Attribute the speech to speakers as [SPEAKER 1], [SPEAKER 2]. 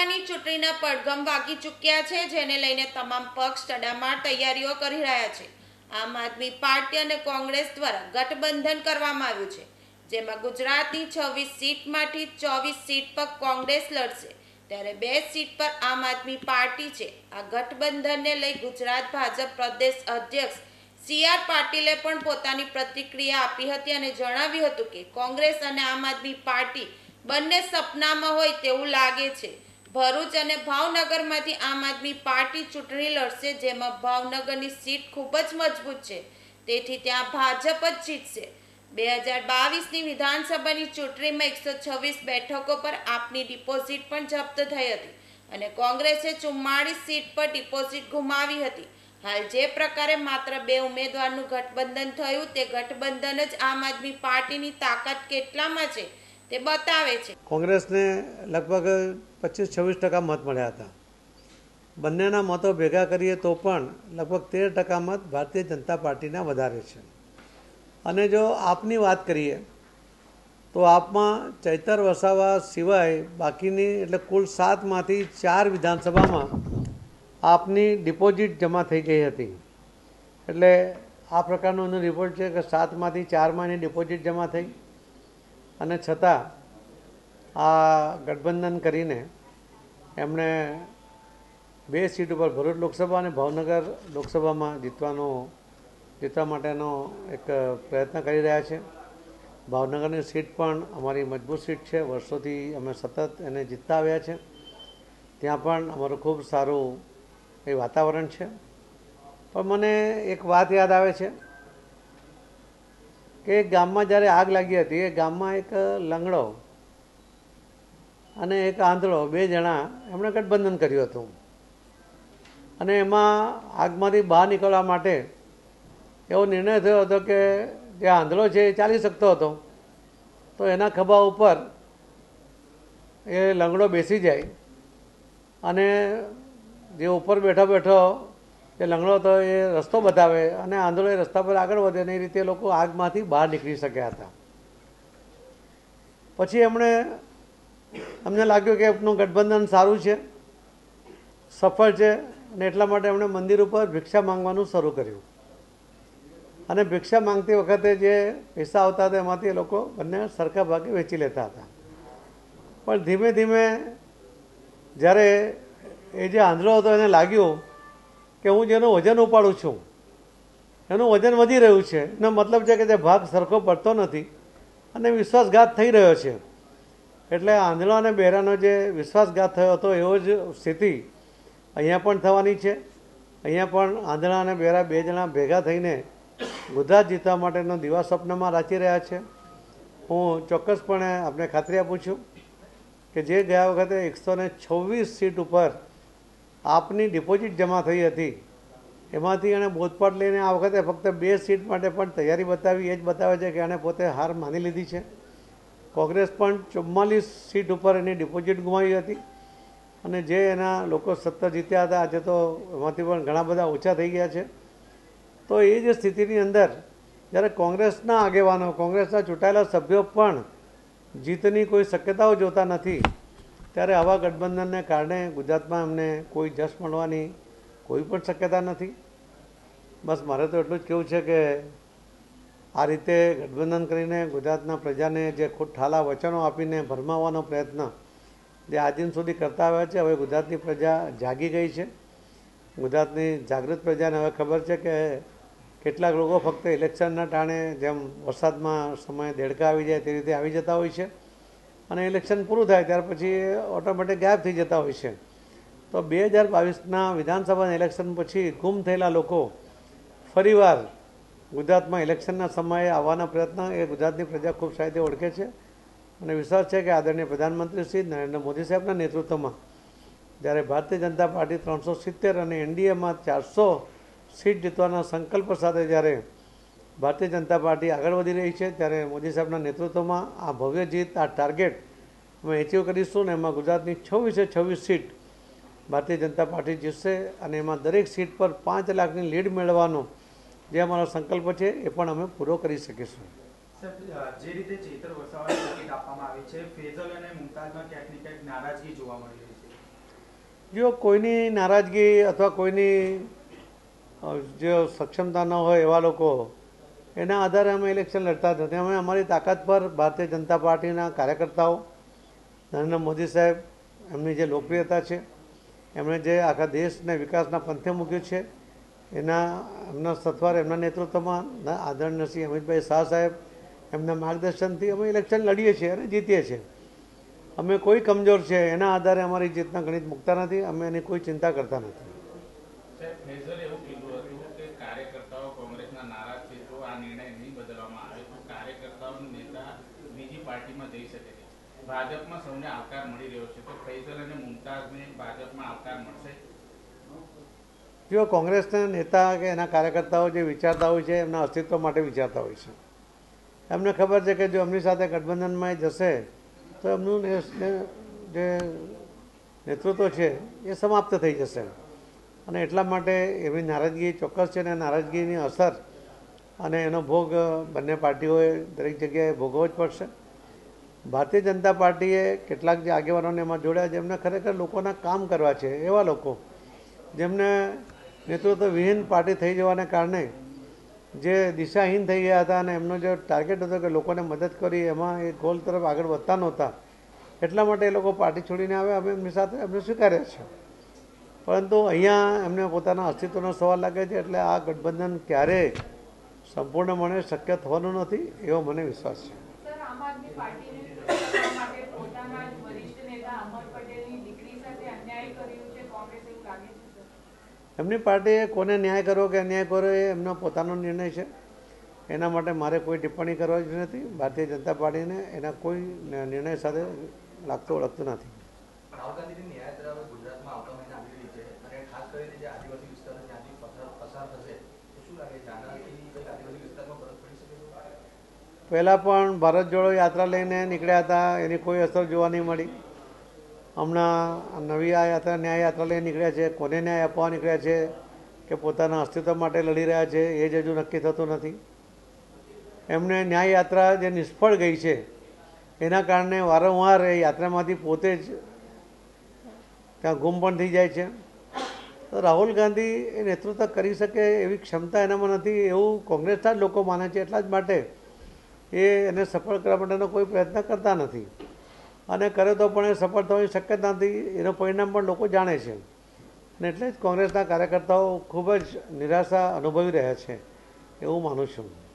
[SPEAKER 1] વિધાનસભાની ચૂંટણીના પડઘમ વાગી ચૂક્યા છે, જેને લઈને તમામ પક્ષ તડામાર તૈયારીઓ કરી રહ્યા છે. આમ આદમી પાર્ટી અને કોંગ્રેસ દ્વારા ગઠબંધન કરવામાં આવ્યું છે, જેમાં ગુજરાતની છવ્વીસ સીટમાંથી ચોવીસ સીટ પર કોંગ્રેસ લડશે. ત્યારે બે સીટ પર આમ આદમી પાર્ટી છે. આ ગઠબંધનને લઈ ગુજરાત ભાજપ પ્રદેશ અધ્યક્ષ સી આર પાટીલે પણ પોતાની પ્રતિક્રિયા આપી હતી અને જણાવ્યું હતું કે કોંગ્રેસ અને આમ આદમી પાર્ટી બંને સપનામાં હોય તેવું લાગે છે. ભરૂચ અને ભાવનગરમાંથી આમ આદમી પાર્ટી ચૂંટણી લડશે, જેમાં ભાવનગરની સીટ ખૂબ જ મજબૂત છે. તેથી ત્યાં ભાજપ જ જીતશે. બે હજાર બાવીસની વિધાનસભાની ચૂંટણીમાં એકસો છવ્વીસ બેઠકો પર આપની ડિપોઝિટ પણ જપ્ત થઈ હતી અને કોંગ્રેસે ચુમ્માળીસ સીટ પર ડિપોઝિટ ગુમાવી હતી. હાલ જે પ્રકારે માત્ર બે ઉમેદવારનું ગઠબંધન થયું, તે ગઠબંધન જ આમ આદમી પાર્ટીની તાકાત કેટલામાં છે? તે બતાવે છે.
[SPEAKER 2] કોંગ્રેસને લગભગ પચીસ છવ્વીસ ટકા મત મળ્યા હતા. બંનેના મતો ભેગા કરીએ તો પણ લગભગ તેર ટકા મત ભારતીય જનતા પાર્ટીના વધારે છે. અને જો આપની વાત કરીએ, તો આપમાં ચૈતર વસાવા સિવાય બાકીની એટલે કુલ સાતમાંથી ચાર વિધાનસભામાં આપની ડિપોઝિટ જમા થઈ ગઈ હતી. એટલે આ પ્રકારનો એનો રિપોર્ટ છે કે સાતમાંથી ચારમાં એની ડિપોઝિટ જમા થઈ. અને છતાં આ ગઠબંધન કરીને એમણે બે સીટ ઉપર ભરૂચ લોકસભા અને ભાવનગર લોકસભામાં જીતવાનો, જીતવા માટેનો એક પ્રયત્ન કરી રહ્યા છે. ભાવનગરની સીટ પણ અમારી મજબૂત સીટ છે. વર્ષોથી અમે સતત એને જીતતા આવ્યા છે. ત્યાં પણ અમારું ખૂબ સારું એ વાતાવરણ છે. પણ મને એક વાત યાદ આવે છે. કે ગામમાં જ્યારે આગ લાગી હતી, એ ગામમાં એક લંગડો અને એક આંધળો, બે જણા એમણે ગઠબંધન કર્યું હતું. અને એમાં આગમાંથી બહાર નીકળવા માટે એવો નિર્ણય થયો હતો કે જે આંધળો છે એ ચાલી શકતો હતો. તો એના ખભા ઉપર એ લંગડો બેસી જાય અને જે ઉપર બેઠો બેઠો જે લંગડો હતો એ રસ્તો બતાવે અને આંધળો એ રસ્તા પર આગળ વધે અને એ રીતે લોકો આગમાંથી બહાર નીકળી શક્યા હતા. પછી એમણે અમને લાગ્યું કે એમનું ગઠબંધન સારું છે, સફળ છે અને એટલા માટે એમણે મંદિર ઉપર ભિક્ષા માંગવાનું શરૂ કર્યું. અને ભિક્ષા માંગતી વખતે જે પૈસા આવતા હતા એમાંથી એ લોકો બંને સરખા ભાગે વેચી લેતા હતા. પણ ધીમે ધીમે જ્યારે એ જે આંધળો હતો એને લાગ્યું કે હું જેનું વજન ઉપાડું છું, એનું વજન વધી રહ્યું છે, એનો મતલબ છે કે તે ભાગ સરખો પડતો નથી અને વિશ્વાસઘાત થઈ રહ્યો છે. એટલે આંધળો અને બહેરાનો જે વિશ્વાસઘાત થયો હતો, એવો જ સ્થિતિ અહીંયા પણ થવાની છે. અહીંયા પણ આંધળા અને બહેરા બે જણા ભેગા થઈને ગુજરાત જીતવા માટેનો દિવા સ્વપ્નમાં રાચી રહ્યા છે. હું ચોક્કસપણે આપને ખાતરી આપું છું કે જે ગયા વખતે એકસો છવ્વીસ સીટ ઉપર આપની ડિપોઝિટ જમા થઈ હતી. એમાંથી એણે બોધપાઠ લઈને આ વખતે ફક્ત બે સીટ માટે પણ તૈયારી બતાવી, એ જ બતાવે છે કે એણે પોતે હાર માની લીધી છે. કોંગ્રેસ પણ ચુમ્માલીસ સીટ ઉપર એની ડિપોઝિટ ગુમાવી હતી અને જે એના લોકો સત્તર જીત્યા હતા, આજે તો એમાંથી પણ ઘણા બધા ઓછા થઈ ગયા છે. તો એ જે સ્થિતિની અંદર જ્યારે કોંગ્રેસના આગેવાનો, કોંગ્રેસના ચૂંટાયેલા સભ્યો પણ જીતની કોઈ શક્યતાઓ જોતા નથી ત્યારે આવા ગઠબંધનને કારણે ગુજરાતમાં અમને કોઈ જશ મળવાની કોઈ પણ શક્યતા નથી. બસ મારે તો એટલું જ કહેવું છે કે આ રીતે ગઠબંધન કરીને ગુજરાતના પ્રજાને જે ખુદ ઠાલા વચનો આપીને ભરમાવવાનો પ્રયત્ન જે આજ દિન સુધી કરતા આવ્યા છે, હવે ગુજરાતની પ્રજા જાગી ગઈ છે. ગુજરાતની જાગૃત પ્રજાને હવે ખબર છે કે કેટલાક લોકો ફક્ત ઇલેક્શનના ટાણે જેમ વરસાદમાં સમયે દેડકા આવી જાય તે રીતે આવી જતા હોય છે. અને ઇલેક્શન પૂરું થાય ત્યાર પછી ઓટોમેટિક ગાયબ થઈ જતા હોય છે. તો બે હજાર બાવીસના વિધાનસભાના ઇલેક્શન પછી ગુમ થયેલા લોકો ફરીવાર ગુજરાતમાં ઇલેક્શનના સમયે આવવાના પ્રયત્ન એ ગુજરાતની પ્રજા ખૂબ સારી ઓળખે છે. અને વિશ્વાસ છે કે આદરણીય પ્રધાનમંત્રી શ્રી નરેન્દ્ર મોદી સાહેબના નેતૃત્વમાં જ્યારે ભારતીય જનતા પાર્ટી ત્રણસો સિત્તેર અને એનડીએમાં ચારસો સીટ જીતવાના સંકલ્પ સાથે જ્યારે ભારતીય જનતા પાર્ટી આગળ વધી રહી છે ત્યારે મોદી સાહેબના નેતૃત્વમાં આ ભવ્ય જીત આ ટાર્ગેટ અમે એચીવ કરીશું ને એમાં ગુજરાતની છવ્વીસે છવ્વીસ સીટ ભારતીય જનતા પાર્ટી જીતશે અને એમાં દરેક સીટ પર પાંચ લાખની લીડ મેળવવાનો જે અમારો સંકલ્પ છે એ પણ અમે પૂરો કરી શકીશું.
[SPEAKER 3] જે રીતે ચેતર વસાવાને ટિકિટ આપવામાં આવી છે ફેઝલ અને મુમતાઝમાં ક્યાંક ને ક્યાંક નારાજગી જોવા મળી રહી છે.
[SPEAKER 2] જો કોઈની નારાજગી અથવા કોઈની જે સક્ષમતા ન હોય એવા લોકો એના આધારે અમે ઇલેક્શન લડતા હતા. અમે અમારી તાકાત પર ભારતીય જનતા પાર્ટીના કાર્યકર્તાઓ, નરેન્દ્ર મોદી સાહેબ, એમની જે લોકપ્રિયતા છે, એમણે જે આખા દેશને વિકાસના પંથે મૂક્યું છે, એના, એમના સથવાર એમના નેતૃત્વમાં આદરણીય શ્રી અમિતભાઈ શાહ સાહેબ એમના માર્ગદર્શનથી અમે ઇલેક્શન લડીએ છીએ અને જીતીએ છીએ. અમે કોઈ કમજોર છે એના આધારે અમારી જીતના ગણિત મૂકતા નથી, અમે એની કોઈ ચિંતા કરતા નથી
[SPEAKER 4] સાહેબ ફેઝલે એવું કીધું હતું કે કાર્યકર્તાઓ કોંગ્રેસના નારાજ છે જો આ નિર્ણય બદલવામાં આવે તો કાર્યકર્તાઓ, નેતા બીજી પાર્ટીમાં જઈ શકે છે. ભાજપમાં સૌને આવકાર મળી રહ્યો છે. તો ફૈઝલ અને મુમતાઝને ભાજપમાં આવકાર મળશે?
[SPEAKER 2] જો કોંગ્રેસના નેતા કે એના કાર્યકર્તાઓ જે વિચારતા હોય છે, એમના અસ્તિત્વ માટે વિચારતા હોય છે. એમને ખબર છે કે જો એમની સાથે ગઠબંધનમાં જશે, તો એમનું જે નેતૃત્વ છે, એ સમાપ્ત થઈ જશે. અને એટલા માટે એવી નારાજગી ચોક્કસ છે અને નારાજગીની અસર અને એનો ભોગ બંને પાર્ટીઓએ દરેક જગ્યાએ ભોગવવો જ પડશે. ભારતીય જનતા પાર્ટીએ કેટલાક જે આગેવાનોને એમાં જોડ્યા, જેમને ખરેખર લોકોના કામ કરવા છે, એવા લોકો, જેમને નેતૃત્વ વિહીન પાર્ટી થઈ જવાને કારણે જે દિશાહીન થઈ ગયા હતા અને એમનો જે ટાર્ગેટ હતો કે લોકોને મદદ કરી, એમાં એ ગોલ તરફ આગળ વધતા નહોતા, એટલા માટે એ લોકો પાર્ટી છોડીને આવ્યા. અમે એમની સાથે એમને સ્વીકાર્યા છે. પરંતુ અહીંયા એમને પોતાના અસ્તિત્વનો સવાલ લાગે છે, એટલે આ ગઠબંધન ક્યારેય સંપૂર્ણપણે શક્ય થવાનું નથી એવો મને વિશ્વાસ છે.
[SPEAKER 5] સર આમ આદમી પાર્ટીને કરવા માટે પોતાના જ વરિષ્ઠ નેતા અમર પટેલની દીકરી સાથે અન્યાય કર્યું છે કોંગ્રેસ એવું લાગે છે સર?
[SPEAKER 2] એમની પાર્ટીએ કોને ન્યાય કરવો કે અન્યાય કરવો એ એમનો પોતાનો નિર્ણય છે. એના માટે મારે કોઈ ટિપ્પણી કરવાની નથી. ભારતીય જનતા પાર્ટીને એના કોઈ નિર્ણય સાથે લાગતું ઓળખતું નથી
[SPEAKER 3] રાહુલ ગાંધીની ન્યાયયાત્રા હવે ગુજરાતમાં આવતા મહિને આવી રહી છે અને ખાસ કરીને જે આદિવાસી વિસ્તારો ત્યાંથી પસાર પસાર થશે તો શું લાગે છે આનાથી કંઈક આદિવાસી વિસ્તારમાં ફરક પડી શકે છે
[SPEAKER 2] પહેલાં પણ ભારત જોડો યાત્રા લઈને નીકળ્યા હતા, એની કોઈ અસર જોવા નહીં મળી. હમણાં નવી આ યાત્રા, ન્યાય યાત્રા લઈને નીકળ્યા છે, કોને ન્યાય આપવા નીકળ્યા છે, કે પોતાના અસ્તિત્વ માટે લડી રહ્યા છે, એ જ હજુ નક્કી થતું નથી. એમને ન્યાય યાત્રા જે નિષ્ફળ ગઈ છે, એના કારણે વારંવાર એ યાત્રામાંથી પોતે જ ત્યાં ગુમ પણ થઈ જાય છે. તો રાહુલ ગાંધી એ નેતૃત્વ કરી શકે એવી ક્ષમતા એનામાં નથી, એવું કોંગ્રેસના જ લોકો માને છે એટલા જ માટે એ એને સફળ કરવા માટેનો કોઈ પ્રયત્ન કરતા નથી. અને કરે તો પણ એ સફળ થવાની શક્યતા નથી, એનું પરિણામ પણ લોકો જાણે છે. અને એટલે જ કોંગ્રેસના કાર્યકર્તાઓ ખૂબ જ નિરાશા અનુભવી રહ્યા છે, એવું માનું છું.